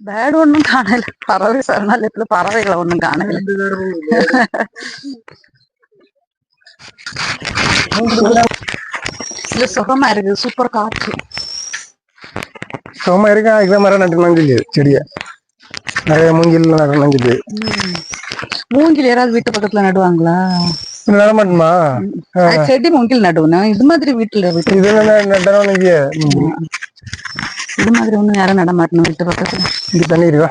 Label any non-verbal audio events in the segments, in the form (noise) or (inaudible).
Bird ഒന്നും കാണില്ല പറവ ശരണാലയത്തില് പറവകളെ ഒന്നും കാണില്ല இது சுகமா இருக்கு சூப்பர் காற்று சுகமா இருக்கா இதுதான் மரம் நட்டுனான்னு சொல்லி செடியை நிறைய மூங்கில் நடணும்னு சொல்லி ம். மூங்கில் யாராவது வீட்டு பக்கத்துல நடுவாங்களா செடி மூங்கில் நடுவணும் இது மாதிரி வீட்டுல வீட்டு இது மாதிரி ஒண்ணும் யாரும் நட மாட்டணும் வீட்டு பக்கத்துல. இங்க தண்ணி இருக்கா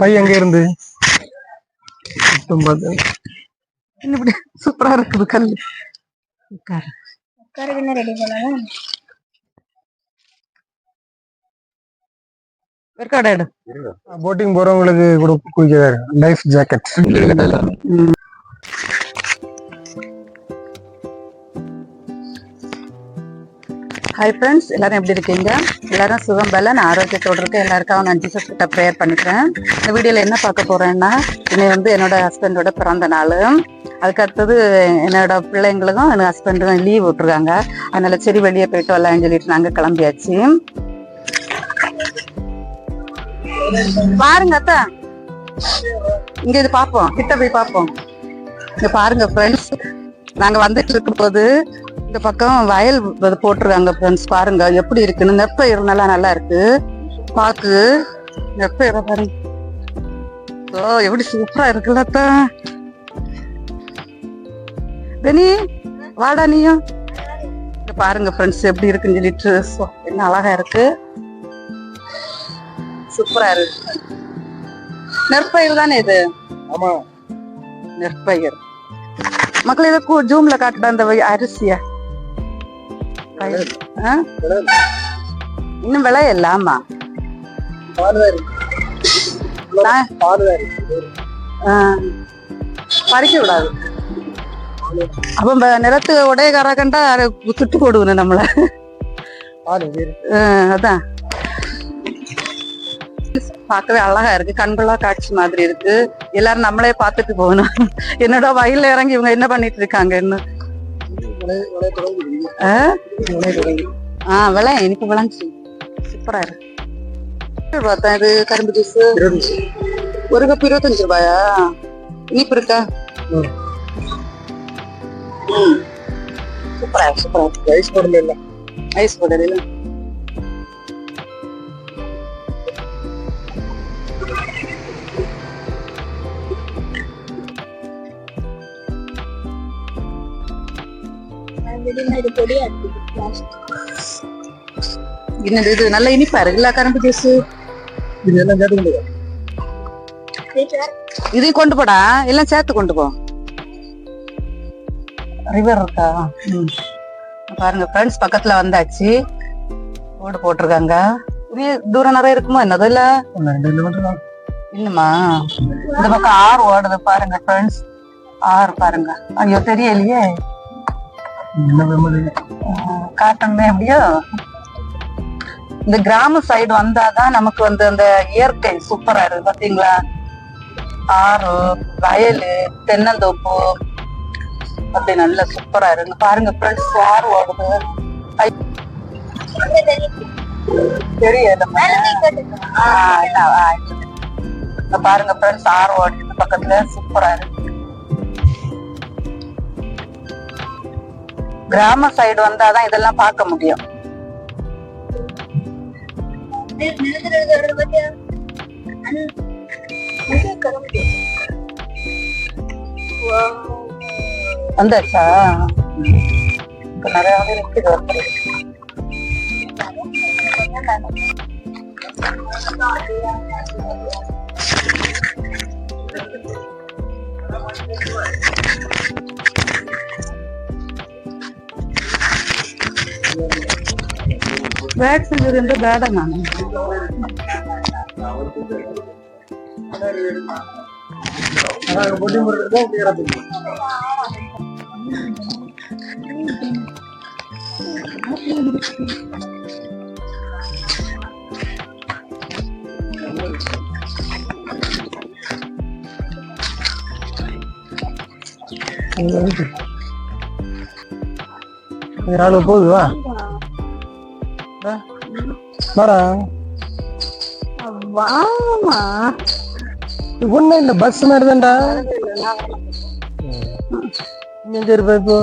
பை எங்க இருந்து? சுத்தம் பார்த்து இப்படி சூப்பரா இருக்குது கல் உட்காரு. ரெடி பண்ணலாம் போட்டிங் போறவங்களுக்கு கூட குளிக்க லைஃப் ஜாக்கெட் ஹாய் ஃப்ரெண்ட்ஸ் எல்லாரும் எப்படி இருக்கீங்க? எல்லாரும் சுகம் பலன் ஆரோக்கியத்தோடு இருக்க எல்லாருக்காக நான் ஜீசஸ் கிட்ட ப்ரேயர் பண்ணிக்கிறேன். இந்த வீடியோவில் என்ன பார்க்க போகிறேன்னா இன்னைக்கு வந்து என்னோட ஹஸ்பண்டோட பிறந்த நாள். அதுக்கு அடுத்தது என்னோட பிள்ளைங்களுக்கும் என் ஹஸ்பண்டும் லீவ் விட்டுருக்காங்க. அதனால் சரி வெளியே போயிட்டு வரலாம்னு சொல்லிட்டு நாங்கள் கிளம்பியாச்சு. பாருங்க அத்தா. இங்கே இது பார்ப்போம் கிட்ட போய் பார்ப்போம் இங்கே பாருங்க ஃப்ரெண்ட்ஸ் நாங்கள் வந்துட்டு இருக்கும் போது இந்த பக்கம் வயல் போட்டிருக்காங்க ஃப்ரெண்ட்ஸ் பாருங்க எப்படி இருக்குன்னு. நெப்ப இருந்தாலும் நல்லா இருக்கு. பாக்கு. நெப்ப இர பாருங்க ஓ எப்படி சூப்பரா இருக்குல்ல பெனி வாடா நீயும். பாருங்க ஃப்ரெண்ட்ஸ் எப்படி இருக்குன்னு சொல்லிட்டு. என்ன அழகா இருக்கு. சூப்பரா இருக்கு. நெற்பயிர் தானே இது? ஆமா. நெற்பயிர். மக்கள் இதை ஜூம்ல காட்டுடா அந்த அரிசிய? இன்னும் விளையல ஆமா. பறிக்க விடாது. அப்ப நிலத்து உடையக்கார கண்டா அதை சுட்டு போடுவேன் நம்மள. அதான். பார்க்கவே அழகா இருக்கு. கண்கொள்ளா காட்சி மாதிரி இருக்கு. எல்லாரும் நம்மளே பார்த்துட்டு போகணும். என்னடா வயல்ல இறங்கி இவங்க என்ன பண்ணிட்டு இருக்காங்க இன்னும்? ஆ? விளை இனிப்பு விளைஞ்சு சூப்பரா இருக்கு. பார்த்தேன் இது கரும்பு ஜூஸ் ஒரு கப் இருபத்தஞ்சு ரூபாயா? இனிப்பு இருக்கா. சூப்பரா சூப்பரா. ஐஸ் போடல ஐஸ் போடல இது பொடியா இருக்கு என்னது இது நல்ல இனிப்பா இருக்குல்ல கரும்பு ஜூஸ் இது எல்லாம் கேட்டு இதையும் கொண்டு போடா எல்லாம் சேர்த்து கொண்டு போ ரிவர் இருக்கா ம். பாருங்க ஃப்ரெண்ட்ஸ் பக்கத்துல வந்தாச்சு ஓடு போட்டிருக்காங்க இது தூரம் நிறைய இருக்குமோ என்னது இல்ல இல்லம்மா இந்த பக்கம் ஆறு ஓடுது பாருங்க ஃப்ரெண்ட்ஸ் ஆறு பாருங்க ஐயோ தெரியலையே காட்டணுமே எப்படியோ இந்த கிராம சைடு வந்தாதான் நமக்கு வந்து அந்த இயற்கை சூப்பரா இருக்கு. பாத்தீங்களா? ஆறு வயலு தென்னந்தோப்பு அப்படி நல்ல சூப்பரா இருக்கு. பாருங்க ஃப்ரெண்ட்ஸ் ஆறு ஓடுது. தெரியல பாருங்க ஃப்ரெண்ட்ஸ் ஆறு ஓடுது. பக்கத்துல சூப்பரா இருக்கு. கிராம சைடு வந்தாதான் இதெல்லாம் பார்க்க முடியும். வந்தாச்சா? இப்ப நிறைய பேர் நிக்குது ஒருத்தர். வேக்சின் இருந்து நான் போட்டி முறை வா. வா. வாடா வாமா ஒண்ணும் இல்ல பஸ் மாதிரி தான்டா எங்க இருப்ப இப்போ?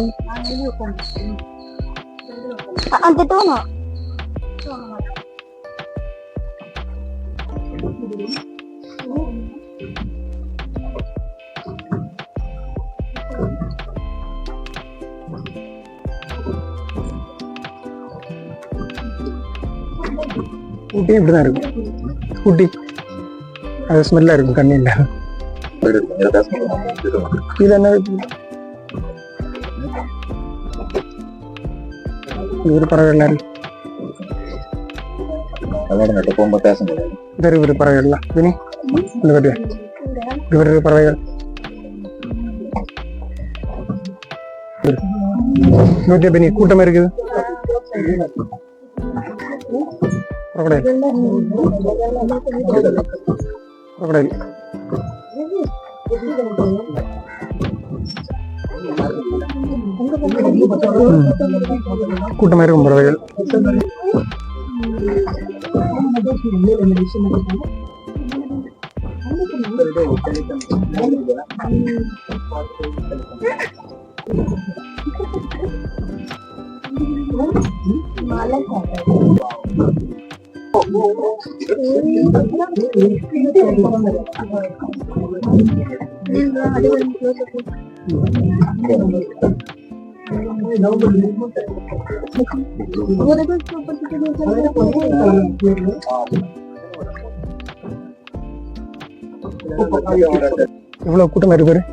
அந்த தோணும் பறவை எல்லாம் இருக்கு விளையாட போகும்போது பேச முடியாது இந்த இருக்கு ஒரு பறவை எல்லாம் வினி இந்த கட்டியா இது ஒரு பறவைகள் நூத்தியா பெனி கூட்டமா இருக்குது crocodile. crocodile. ம். கூட்டமா இருக்கும் எவ்வளவு இவ்வளவு கூட்டமா இருக்கு பாரு.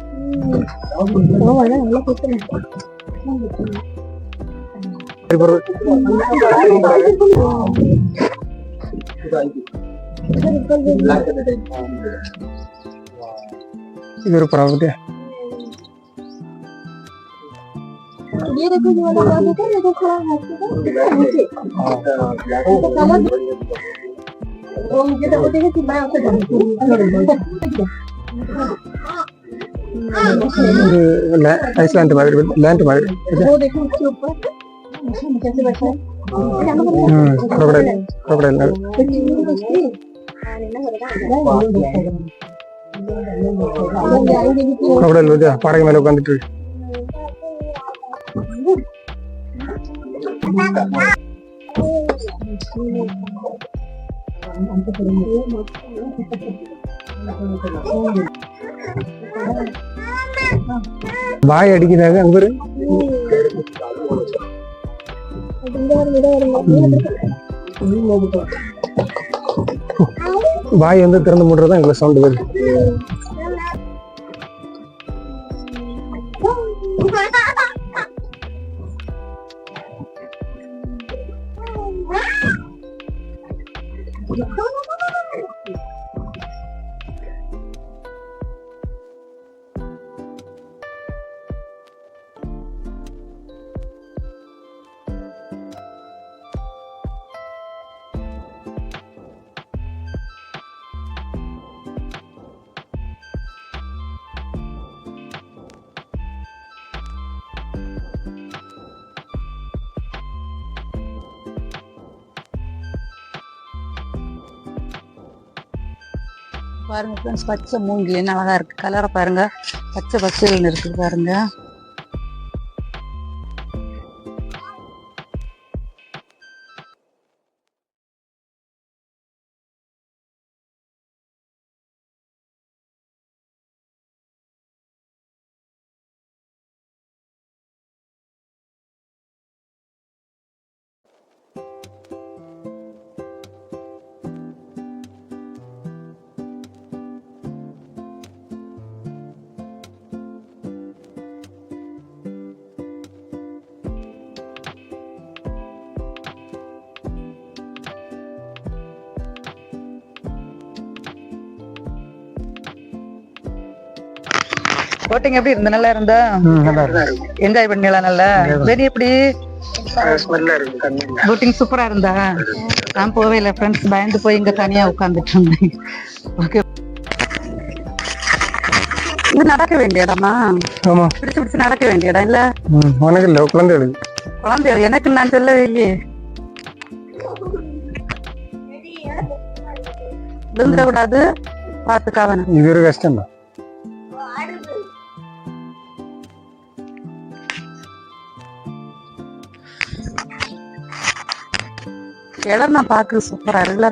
ये देखो ये वाला काम होता ये देखो खड़ा है वो मुझे तो बोलते हैं कि मैं उसे जानती हूँ। लैंड मार्केट लैंड मार्केट वो देखो उसके ऊपर। कैसे बैठा है? crocodile crocodile crocodile பத்தியா பாறை மேல உட்காந்துட்டு இருக்கு வாய் அடிக்கிறாங்க அங்க ஒரு வாய் வந்து திறந்து மூடுறதா எங்களுக்கு சவுண்ட் வருது. பாருங்க ஃப்ரெண்ட்ஸ் பச்சை மூங்கில் என்ன அழகாக இருக்கு. கலரை பாருங்க. பச்சை பச்சைன்னு இருக்குது பாருங்க. போட்டிங் எப்படி இருந்த? நல்லா இருந்தா? என்ஜாய் பண்ணலாம் நல்லா? வெறி எப்படி? போட்டிங் சூப்பரா இருந்தா? நான் போவே இல்லை ஃப்ரெண்ட்ஸ் பயந்து போய் இங்க தனியா உட்காந்துட்டு இருந்தேன். ஓகே இது நடக்க வேண்டிய இடமா ஆமா. பிடிச்சு பிடிச்சு நடக்க வேண்டிய இடம் இல்ல உனக்கு இல்லை குழந்தைகளுக்கு குழந்தை எனக்கு நான் சொல்லவே இல்லையே. விழுந்துட கூடாது பாத்துக்காவன இது ஒரு கஷ்டம் தான் இடம் நான் பாக்கு சூப்பரா இருக்குல்ல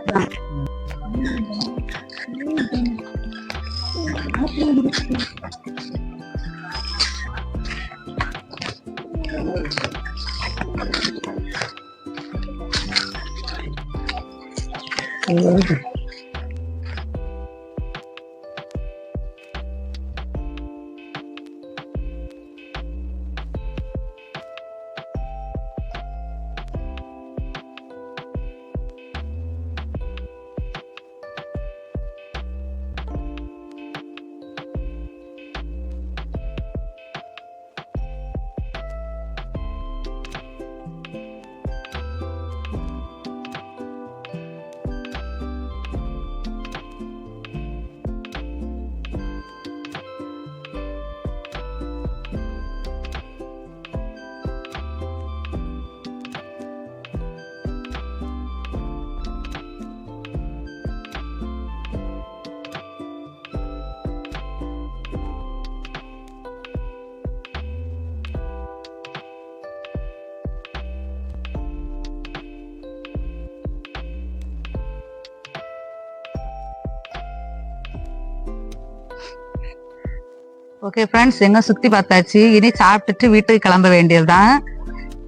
ஓகே ஃப்ரெண்ட்ஸ் எங்க சுத்தி பார்த்தாச்சு. இனி சாப்பிட்டுட்டு வீட்டுக்கு கிளம்ப வேண்டியதுதான்.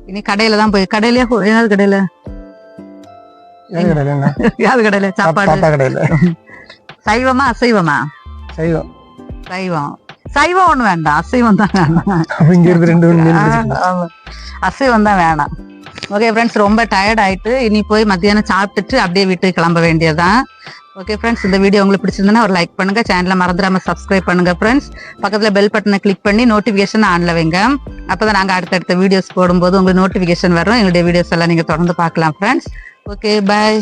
இனி கடையில தான் போய் கடையிலயே? ஹோ- ஏதாவது கடையில? கடையில் ஏதாவது (laughs) கடையில? சாப்பாடு. கடையில். சைவமா அசைவமா? சைவம். சைவம். சைவம் ஒண்ணு வேண்டாம். அசைவம் தான் வேண்டாம். அசைவம் தான் வேணாம். ஓகே ஃப்ரெண்ட்ஸ் ரொம்ப டயர்ட் ஆயிட்டு இனி போய் மத்தியானம் சாப்பிட்டுட்டு அப்படியே வீட்டுக்கு கிளம்ப வேண்டியதுதான். ஓகே ஃப்ரெண்ட்ஸ் இந்த வீடியோ உங்களுக்கு பிடிச்சிருந்ததுன்னா ஒரு லைக் பண்ணுங்க. சேனலை மறந்துடாம சப்ஸ்கிரைப் பண்ணுங்க ஃப்ரெண்ட்ஸ் பக்கத்தில் பெல் பட்டனை கிளிக் பண்ணி நோட்டிஃபிகேஷன் ஆன்ல வைங்க. அப்பதான் நாங்கள் அடுத்தடுத்த வீடியோஸ் போடும்போது உங்களுக்கு நோட்டிஃபிகேஷன் வரும். எங்களுடைய வீடியோஸ் எல்லாம் நீங்கள் தொடர்ந்து பார்க்கலாம் ஃப்ரெண்ட்ஸ் ஓகே பாய்